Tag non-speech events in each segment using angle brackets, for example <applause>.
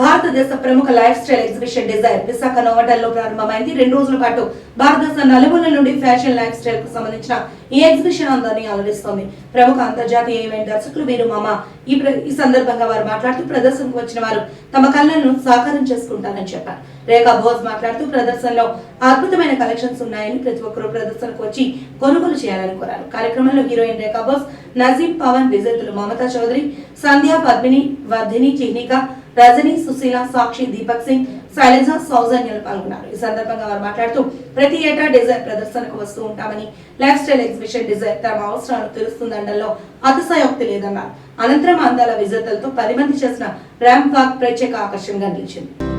భారతదేశ ప్రముఖ life style exhibition Desire Visakha నోవటల్లో ప్రారంభమైంది. రెండు రోజుల పాటు భారతదేశ నలుమూల నుండి ఫ్యాషన్ లైఫ్ స్టైల్కు సంబంధించిన ఈ ఎగ్జిబిషన్ అందరినీ అలరిస్తోంది. ప్రముఖ అంతర్జాతీయ ఈవెంట్ దర్శకులు వీరు మామ. ఈ ఈ సందర్భంగా వారు మాట్లాడుతూ ప్రదర్శనకు వచ్చిన వారు తమ కళ్ళను సాకారం చేసుకుంటారని చెప్పారు. రేఖా బోస్ మాట్లాడుతూ ప్రదర్శనలో అద్భుతమైన కలెక్షన్స్ ఉన్నాయని ప్రతి ఒక్కరూ ప్రదర్శనకు వచ్చి కొనుగోలు చేయాలని కోరారు. కార్యక్రమంలో హీరోయిన్ రేఖా బోస్ నజీం పవన్ విజేతలు మమతా చౌదరి సంధ్యా పద్మిని వర్ధిని చిహ్నిక రజనీ సుశీల సాక్షి దీపక్ సింగ్ శైలజ సౌజన్యలు పాల్గొన్నారు. ఈ సందర్భంగా వారు మాట్లాడుతూ ప్రతి ఏటా డిజైన్ ప్రదర్శనకు వస్తూ ఉంటామని లైఫ్ స్టైల్ ఎగ్జిబిషన్ డిజైన్ తమ అవసరాలను తెలుస్తుందండంలో అతిశయోక్తి లేదన్నారు. అనంతరం అందాల విజేతలతో పది మంది చేసిన ర్యాంప్ వాక్ ప్రత్యేక ఆకర్షణగా నిలిచింది.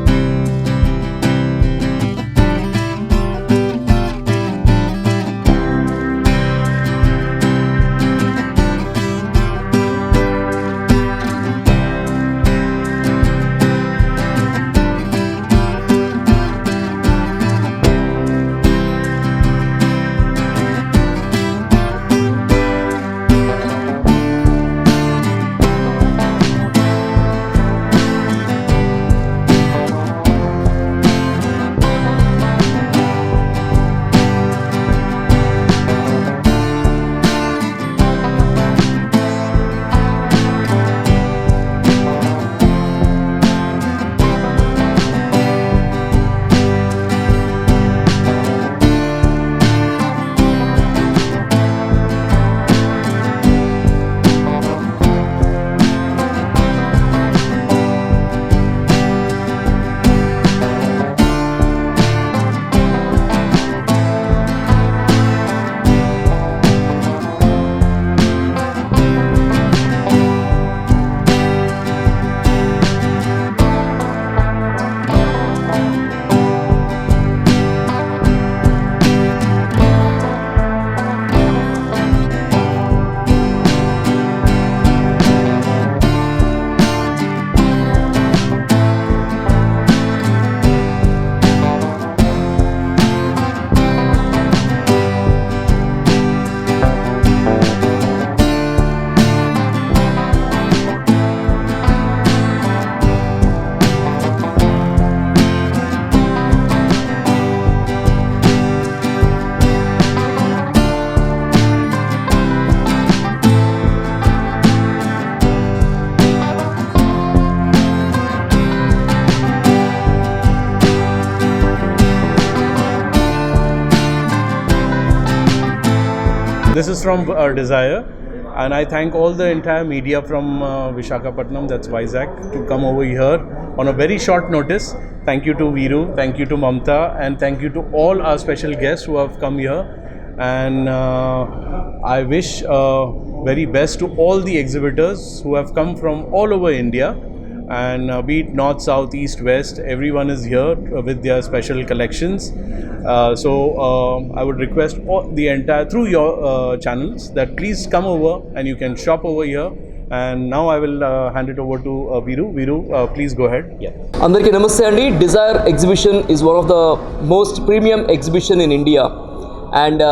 This is from uh, Desire, and I thank all the entire media from uh, Vishakhapatnam, that's Vizag, to come over here on a very short notice. Thank you to Viru, thank you to Mamta, and thank you to all our special guests who have come here. And uh, I wish uh, very best to all the exhibitors who have come from all over India and uh, be it north, south, east, west, everyone is here with their special collections. Uh, so uh, I would request all, the entire through your uh, channels that please come over and you can shop over here. And now I will hand it over to Veeru Veeru please go head అందరికీ నమస్తే అండి Desire exhibition is one of the most premium exhibition in India and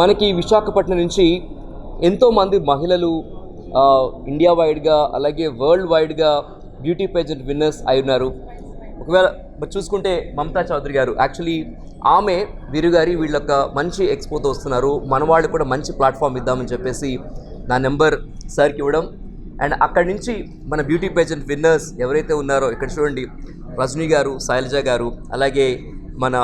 మనకి విశాఖపట్నం నుంచి ఎంతోమంది మహిళలు India వైడ్గా అలాగే world వైడ్గా బ్యూటీ పేజెంట్ విన్నర్స్ అయి ఉన్నారు. ఒకవేళ చూసుకుంటే మమతా చౌదరి గారు యాక్చువల్లీ ఆమె వీరు గారి యొక్క మంచి ఎక్స్పోతో వస్తున్నారు. మన వాళ్ళు కూడా మంచి ప్లాట్ఫామ్ ఇద్దామని చెప్పేసి నా నెంబర్ సార్కి ఇవ్వడం. అండ్ అక్కడి నుంచి మన బ్యూటీ పేజెంట్ విన్నర్స్ ఎవరైతే ఉన్నారో ఇక్కడ చూడండి రజనీ గారు శైలజ గారు అలాగే మన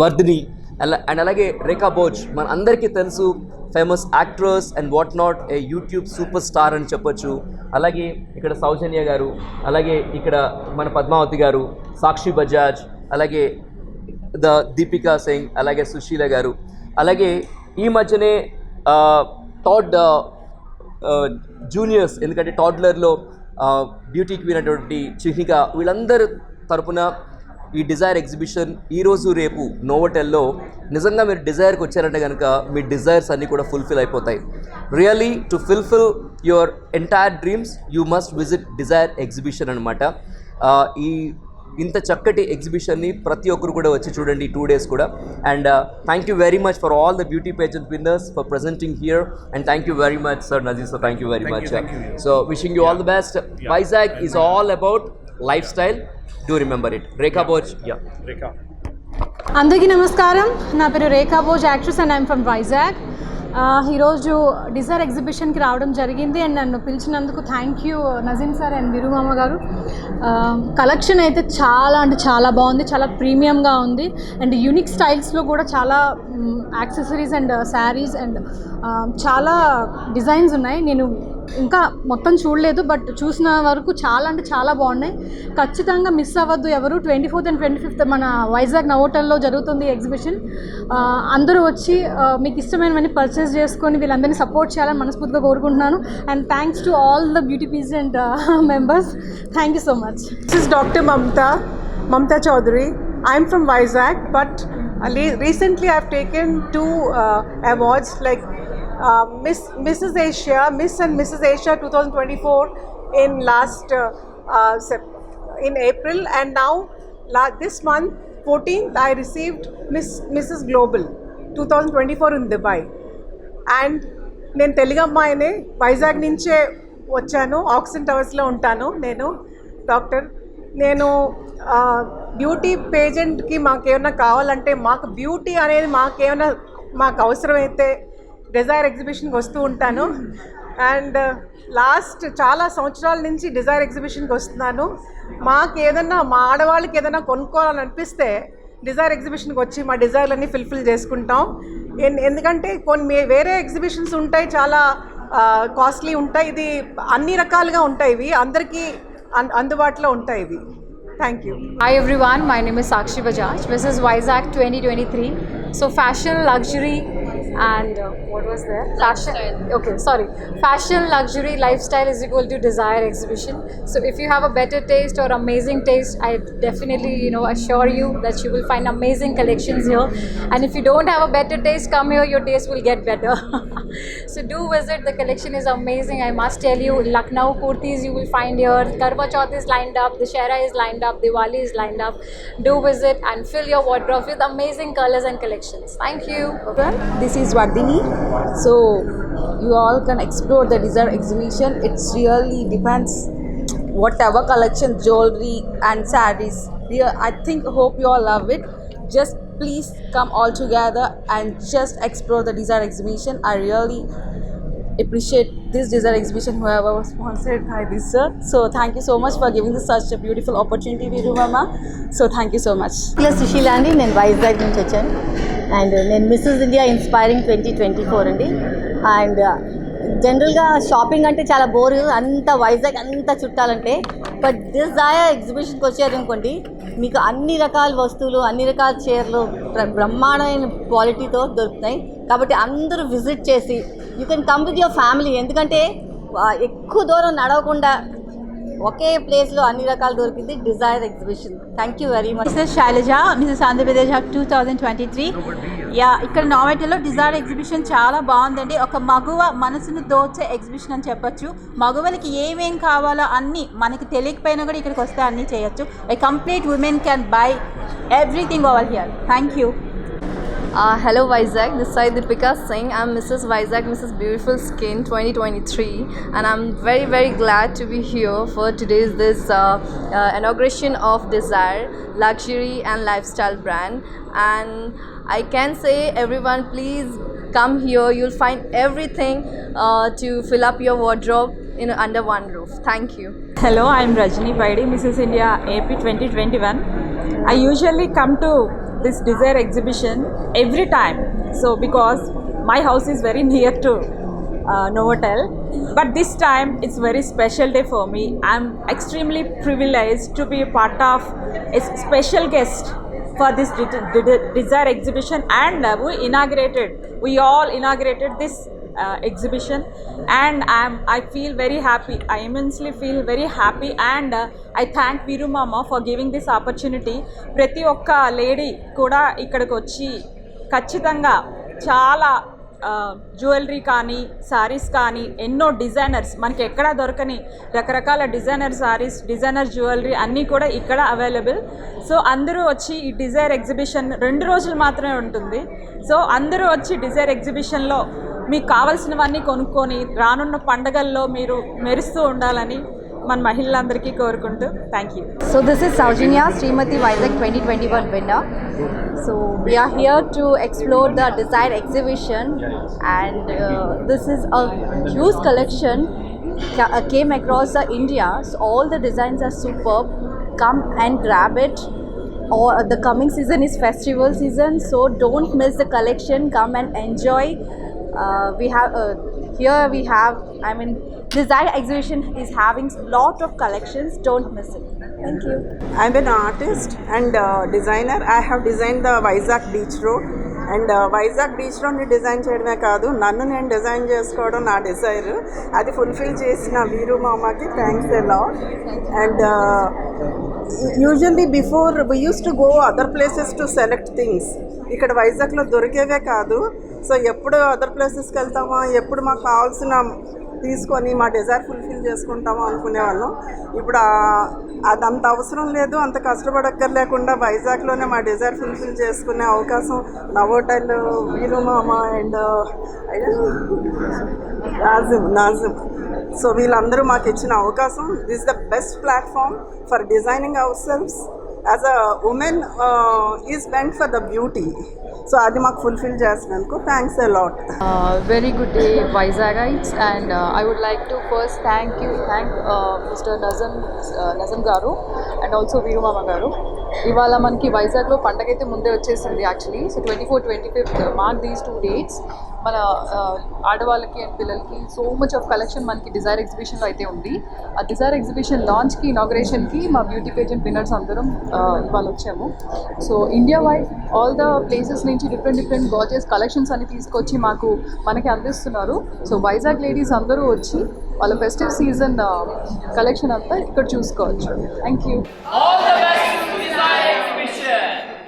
వర్ధిని అలా అండ్ అలాగే రేఖా బోజ్ మన అందరికీ తెలుసు famous actress and what not a YouTube super star అని చెప్పొచ్చు. అలాగే ఇక్కడ సౌజన్య గారు అలాగే ఇక్కడ మన పద్మావతి గారు సాక్షి బజాజ్ అలాగే ద దీపికా సింగ్ అలాగే సుశీల గారు. అలాగే ఈ మధ్యనే టాడ్ జూనియర్స్ ఎందుకంటే టాడ్లర్లో బ్యూటీ క్వీన్ అటువంటి చిహ్నిక వీళ్ళందరి తరపున ఈ డిజైర్ ఎగ్జిబిషన్ ఈరోజు రేపు నోవటెల్లో. నిజంగా మీరు డిజైర్కి వచ్చారంటే కనుక మీ డిజైర్స్ అన్నీ కూడా ఫుల్ఫిల్ అయిపోతాయి. Really to fulfil your entire dreams you must visit Desire exhibition అనమాట ఈ ఇంత చక్కటి ఎగ్జిబిషన్ని ప్రతి ఒక్కరు కూడా వచ్చి చూడండి టూ డేస్ కూడా. And thank you very much for all the beauty pageant winners for presenting here and thank you very much sir Nazir sir thank you very much. So wishing you all the best Vizag is all about lifestyle. Do remember it. Rekha Boj, yeah. Rekha. అందరికీ నమస్కారం నా పేరు Rekha Bhoj actress and I'm from Vizag ఈరోజు Desire ఎగ్జిబిషన్కి రావడం జరిగింది and నన్ను పిలిచినందుకు thank you Nazim sir and విరుమామ గారు కలెక్షన్ అయితే చాలా అంటే చాలా బాగుంది చాలా ప్రీమియంగా ఉంది అండ్ యూనిక్ స్టైల్స్లో కూడా చాలా యాక్సెసరీస్ అండ్ శారీస్ అండ్ చాలా డిజైన్స్ ఉన్నాయి నేను ఇంకా మొత్తం చూడలేదు బట్ చూసిన వరకు చాలా అంటే చాలా బాగున్నాయి. ఖచ్చితంగా మిస్ అవ్వద్దు ఎవరు. Twenty fourth and twenty fifth మన వైజాగ్ నవోటల్లో జరుగుతుంది ఎగ్జిబిషన్ అందరూ వచ్చి మీకు ఇష్టమైనవన్నీ పర్చేస్ చేసుకొని వీళ్ళందరినీ సపోర్ట్ చేయాలని మనస్ఫూర్తిగా కోరుకుంటున్నాను. And thanks to all the beauty peace and members thank you so much This doctor Mamta Mamta Mamta Chaudhary. I'm from Vizag but uh, le- recently I've taken two uh, awards like Miss Mrs Asia Miss and Mrs Asia two thousand twenty four in last Sep in April and now la this month fourteenth I received Miss Mrs Global two thousand twenty four in Dubai and నేను తెలుగు అమ్మాయిని వైజాగ్ నుంచే వచ్చాను oxygen టవర్స్లో ఉంటాను నేను doctor నేను beauty పేజెంట్కి మాకేమైనా కావాలంటే మాకు బ్యూటీ అనేది మాకేమైనా మాకు అవసరమైతే డిజైర్ ఎగ్జిబిషన్కి వస్తూ ఉంటాను. అండ్ లాస్ట్ uh, చాలా సంవత్సరాల నుంచి డిజైర్ ఎగ్జిబిషన్కి వస్తున్నాను. మాకు ఏదన్నా మా ఆడవాళ్ళకి ఏదైనా కొనుక్కోవాలనిపిస్తే డిజైర్ ఎగ్జిబిషన్కి వచ్చి మా డిజైర్లన్నీ ఫుల్ఫిల్ చేసుకుంటాం. ఎన్- ఎందుకంటే కొన్ని వేరే ఎగ్జిబిషన్స్ ఉంటాయి చాలా కాస్ట్లీ ఉంటాయి. ఇది అన్ని రకాలుగా ఉంటాయి ఇవి. అందరికీ అన్- అందుబాటులో ఉంటాయి ఇవి. Thank you hi everyone my name is Sakshi Bajaj Miss is Vizag twenty twenty three so fashion luxury and uh, what was there? Fashion. Okay, sorry. Fashion, luxury, lifestyle is equal to desire exhibition. So if you have a better taste or amazing taste, I definitely you know assure you that you will find amazing collections here. And if you don't have a better taste, come here. Your taste will get better. <laughs> so do visit. The collection is amazing. I must tell you, Lucknow kurtis you will find here. Karwa Chauth is lined up. The Dashera is lined up. Diwali is lined up. Do visit and fill your wardrobe with amazing colors and collections. Thank you. This is Vardhini. So you all can explore the desire exhibition. It's really depends whatever collection, jewelry and. Yeah, I think hope you all love it. Just please come all together and just explore the desire exhibition. I really appreciate this desire exhibition whoever was sponsored by this sir. So thank you so much for giving this such a beautiful opportunity, to Mama. So thank you so much. ఇలా సుశీల అండి నేను వైజాగ్ నుంచి వచ్చాను and నేను Mrs India inspiring twenty twenty four అండి and జనరల్గా shopping అంటే చాలా బోర్ అంత వైజాగ్ అంత చుట్టాలంటే బట్ దిస్ దాయా ఎగ్జిబిషన్కి వచ్చారనుకోండి మీకు అన్ని రకాల వస్తువులు అన్ని రకాల చీరలు బ్రహ్మాండమైన క్వాలిటీతో దొరుకుతాయి కాబట్టి అందరూ విజిట్ చేసి you can come with your family ఎందుకంటే ఎక్కువ దూరం నడవకుండా ఒకే ప్లేస్లో అన్ని రకాలు దొరికింది Desire exhibition thank you very much Mrs Shailaja Mrs Andhra Pradesh two thousand twenty three yeah ఇక్కడ నోవెటలో డిజైర్ ఎగ్జిబిషన్ చాలా బాగుందండి. ఒక మగువ మనసును దోచే ఎగ్జిబిషన్ అని చెప్పొచ్చు. మగవలకి ఏమేం కావాలో అన్నీ మనకి తెలియకపోయినా కూడా ఇక్కడికి వస్తే అన్నీ చేయొచ్చు. A complete women can buy everything over here thank you Uh, hello Vizag, this side Deepika Singh. I'm Mrs. Vizag, Mrs. Beautiful Skin 2023, and I'm very very glad to be here for today's this uh, uh, inauguration of Desire luxury and lifestyle brand. And I can say everyone, please come here. You'll find everything uh, to fill up your wardrobe in under one roof. Thank you. Hello, I'm Rajni Paidi, Mrs. India AP 2021. I usually come to this Desire exhibition every time. So, because my house is very near to uh, Novotel, but this time it's very special day for me. I'm extremely privileged to be a part of a special guest for this de- de- de- Desire exhibition, and we inaugurated. We all inaugurated this uh, exhibition and I'm, I feel very happy. I immensely feel very happy and uh, I thank Viru Mama for giving this opportunity. ప్రతి ఒక్క lady కూడా ఇక్కడికి వచ్చి ఖచ్చితంగా చాలా uh, jewellery కానీ సారీస్ కానీ ఎన్నో డిజైనర్స్ మనకి ఎక్కడా దొరకని రకరకాల డిజైనర్ సారీస్ డిజైనర్ జ్యువెలరీ అన్నీ కూడా ఇక్కడ అవైలబుల్ సో అందరూ వచ్చి ఈ డిజైర్ ఎగ్జిబిషన్ రెండు రోజులు మాత్రమే ఉంటుంది సో అందరూ వచ్చి డిజైర్ ఎగ్జిబిషన్లో మీకు కావాల్సినవన్నీ కొనుక్కొని రానున్న పండగల్లో మీరు మెరుస్తూ ఉండాలని మన మహిళలందరికీ కోరుకుంటూ thank you so this is Soujanya Shrimati Vizag twenty twenty one winner so we are here to explore the Desire exhibition and this is a huge collection came across the India so all the designs are super come and grab it the coming season is festival season so don't miss the collection come and enjoy Uh, we have uh, here we have I mean Desire exhibition is having lot of collections. Don't miss it. Thank you. I'm an artist and uh, designer. I have designed the Vizag Beach Road. And Vizag beach రోడ్ని design చేయడమే కాదు నన్ను నేను design చేసుకోవడం నా Dzire అది fulfil చేసిన వీరు మామకి థ్యాంక్స్ ఎలా and usually before we use to go other places to select things ఇక్కడ వైజాగ్లో దొరికేవే కాదు సో ఎప్పుడు అదర్ ప్లేసెస్కి వెళ్తామా? ఎప్పుడు మాకు కావాల్సిన తీసుకొని మా డిజైర్ ఫుల్ఫిల్ చేసుకుంటాము అనుకునేవాళ్ళం. ఇప్పుడు అది అంత అవసరం లేదు అంత కష్టపడక్కర్లేకుండా వైజాగ్లోనే మా డిజైర్ ఫుల్ఫిల్ చేసుకునే అవకాశం నవోటల్ వీరుమామ and uh, Nazim Nazim. So వీళ్ళందరూ మాకు ఇచ్చిన అవకాశం. This the best platform for designing our selfs as a women is meant for the beauty so అది మాకు ఫుల్ఫిల్ చేసినందుకు thanks a lot Uh, very good day, Vizagites, and uh, I would like to first thank you, thank uh, Mr. Nazam, uh, Nazam గారు and also వీరుమామ గారు ఇవాళ మనకి వైజాగ్లో పండగ అయితే ముందే వచ్చేసింది actually so twenty four twenty fifth mark these two dates మన ఆడవాళ్ళకి అండ్ పిల్లలకి సో మచ్ ఆఫ్ కలెక్షన్ మనకి డిజైర్ ఎగ్జిబిషన్లో అయితే ఉంది. ఆ డిజైర్ ఎగ్జిబిషన్ లాంచ్కి ఇనాగ్రేషన్కి మా బ్యూటీ పేజెంట్ విన్నర్స్ అందరం ఇవాళ వచ్చాము. So India wide all the places నుంచి డిఫరెంట్ డిఫరెంట్ గాజెస్ కలెక్షన్స్ అన్ని తీసుకొచ్చి మాకు మనకి అందిస్తున్నారు. సో వైజాగ్ లేడీస్ అందరూ వచ్చి వాళ్ళ ఫెస్టివ్ సీజన్ కలెక్షన్ అంతా ఇక్కడ చూసుకోవచ్చు. Thank you